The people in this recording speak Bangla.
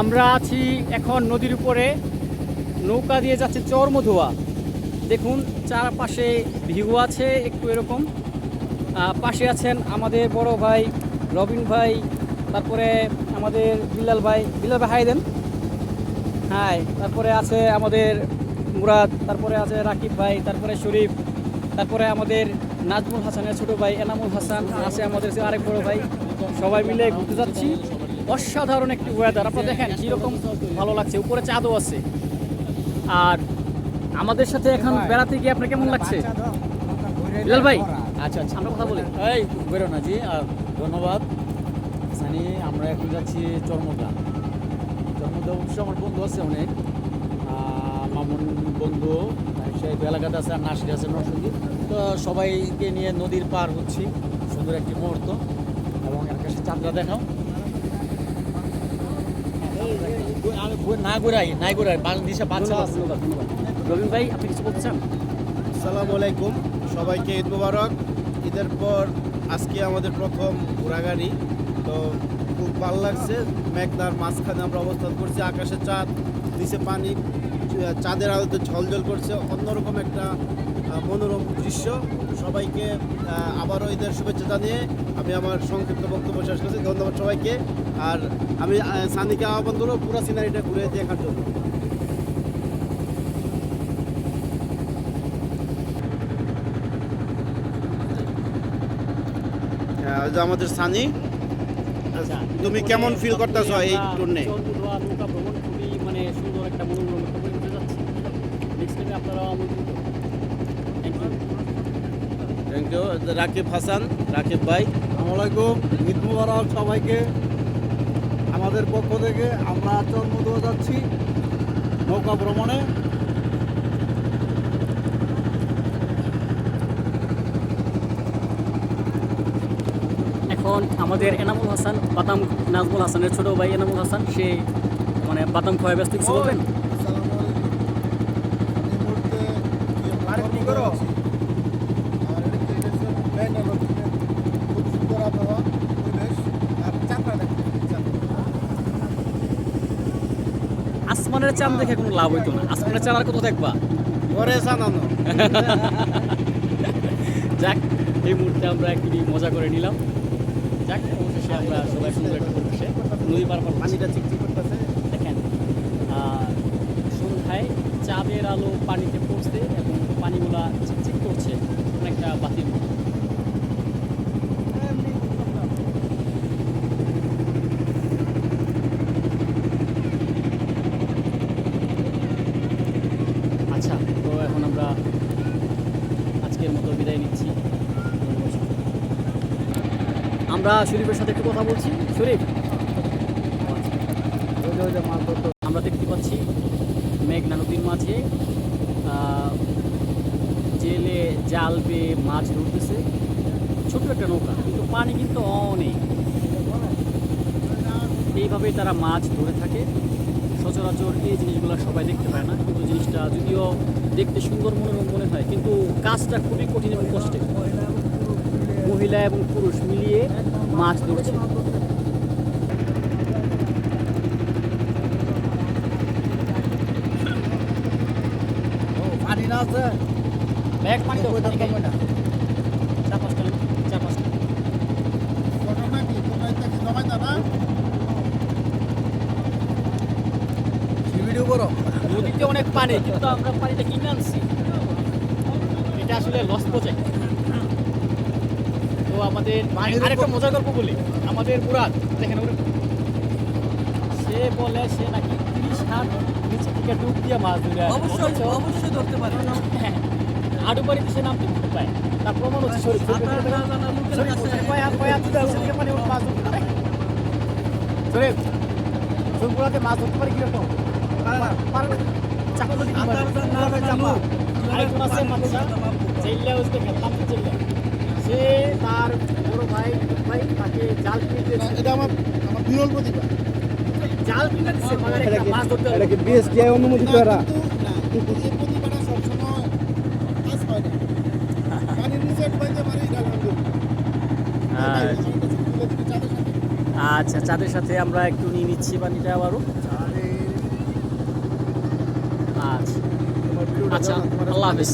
আমরা আছি এখন নদীর উপরে। নৌকা দিয়ে যাচ্ছে চরমধুয়া। দেখুন, চারপাশে ভিউ আছে একটু এরকম। পাশে আছেন আমাদের বড় ভাই রবিন ভাই, তারপরে আমাদের বিল্লাল ভাই। বিল্লাল ভাই হাই দেন। হাই তারপরে আছে আমাদের মুরাদ, তারপরে আছে রাকিব ভাই, তারপরে শরীফ, তারপরে আমাদের নাজমুল হাসানের ছোট ভাই, এনামুল হাসান, আছে আমাদের আরেক বড় ভাই। সবাই মিলে ঘুরতে যাচ্ছি। অসাধারণ একটি ওয়েদার আপনারা দেখেন কীরকম ভালো লাগছে। উপরে চাঁদও আছে। আর আমাদের সাথে এখন বেড়াতে গিয়ে আপনার কেমন লাগছে? বিলাল ভাই। আচ্ছা আচ্ছা। আমরা কথা বলি। এই বেরো না জি। আর ধন্যবাদ। সানি আমরা এখন যাচ্ছি চর্মদা চর্মদা অবশ্য আমার বন্ধু আছে অনেক। মামুন বন্ধু সেই এলাকাতে আছে আর নাসির আছে নরসিংদী। তো সবাইকে নিয়ে নদীর পার হচ্ছি। সুন্দর একটি মুহূর্ত। এবং এর কাছে চাঁদরা দেখাও। না ঘুরাই নাই ঘুরাই বাংলাদেশে বাচ্চা। আছে ধন্যবাদ। ভাই আপনি কিছু বলতে চান? আসসালামু আলাইকুম সবাইকে ঈদ মুবারক। ঈদের পর আজকে আমাদের প্রথম ঘোরাগাড়ি তো খুব ভালো লাগছে মেঘনার মাঝখানে আমরা অবস্থান করছি আকাশে চাঁদ নিচে পানি চাঁদের আলোতে ঝলঝল করছে অন্যরকম একটা মনোরম দৃশ্য। সবাইকে আবারও ঈদের শুভেচ্ছা জানিয়ে আমি আমার সংক্ষিপ্ত বক্তব্য শেষ করছি। ধন্যবাদ সবাইকে। আর আমি সানিকে আহ্বান করব পুরো সিনারিটা ঘুরে দেখার জন্য। আমাদের সানি আচ্ছা। তুমি কেমন ফিল করতেছো এই খুবই মানে সুন্দর একটা মনোরম একটা পরিবেশে যাচ্ছি। নেক্সট টাইমে আমন্ত্রিত থ্যাংক ইউ রাকিব হাসান রাকিব ভাই আসসালামাইকুম ঈদ মুবারক সবাইকে। আমাদের পক্ষ থেকে আমরা চন্মদুয়া যাচ্ছি নৌকা ভ্রমণে। এখন আমাদের এনামুল হাসান, বাদাম নাজমুল হাসানের ছোট ভাই এনামুল হাসান, সে মানে বাদাম খোয়া ব্যস্ত কিছু বলবেন? আসমানের চাঁদ দেখে কোনো লাভ হইতো না। আসমানের চাঁদ আর কত দেখবা? ঘরে জানানো। যাক এই মুহূর্তে আমরা একটু মজা করে নিলাম। যাক অবশেষে আমরা সবাই সুন্দর একটা পরিবেশে নদী পার পানিটা চিকচিক করতেছে। দেখেন সন্ধ্যায় চাঁদের আলো পানিতে পড়ছে এবং পানিগুলা চিকচিক করছে, অনেকটা মতো আচ্ছা তো এখন আমরা আজকের মতো বিদায় নিচ্ছি। আমরা শরীফের সাথে একটু কথা বলছি। শরীফ? আমরা দেখতে পাচ্ছি মেঘনা নদীর মাঝে জেলে জাল বেয়ে মাছ ধরতেছে। ছোট্ট একটা নৌকা, কিন্তু পানি কিন্তু অনেক। এইভাবেই তারা মাছ ধরে থাকে। সচরাচর এই জিনিসগুলো সবাই দেখতে পায় না। কিন্তু জিনিসটা যদিও দেখতে সুন্দর মনোরম মনে হয়, কিন্তু কাজটা খুবই কঠিন এবং কষ্টের মহিলা এবং পুরুষ মিলিয়ে মাছ ধরছে। পানি ব্যাগ পানি দাও পানি খাই। চার পাঁচটা চার পাঁচটা ভিডিও করো নদীতে অনেক পানি কিন্তু আমরা পানিটা কিনে আনছি। এটা আসলে লস প্রজেক্ট তো আমাদের আরেকটা মজা গল্প বলি। আমাদের মুরাদ দেখেন ওরে। সে বলে সে নাকি তিরিশ হাত নিচে থেকে ডুব দিয়ে মাছ ধরে। অথচ অবশ্যই ধরতে পারি। হ্যাঁ, আডু বাড়িতে সে নামতে করতে পায়। তার প্রমাণ হচ্ছে শরীর পানি উঠে মাছ ধরতে পারে। কীরকম? না। আরেকজন আছে হচ্ছে খেলতাম জেল্লা। সে তার বড় ভাই ভাই তাকে জাল কিনে এটা আমার আমার বিরল প্রতিভা। জাল মাছ ধরতে হবে। বিএসটিআই অনুমোদিত এরা এই প্রতিভাটা সবসময় কাজ হয় না পানির নিচে ডুবাইতে পারি এটা আলহামদুলিল্লাহ। হ্যাঁ আমি তো তুলে দিতে চাঁদের সাথে। আচ্ছা চাঁদের সাথে আমরা একটু নিয়ে নিচ্ছি পানিটা আবারও আচ্ছা আচ্ছা, আল্লাহ হাফেজ।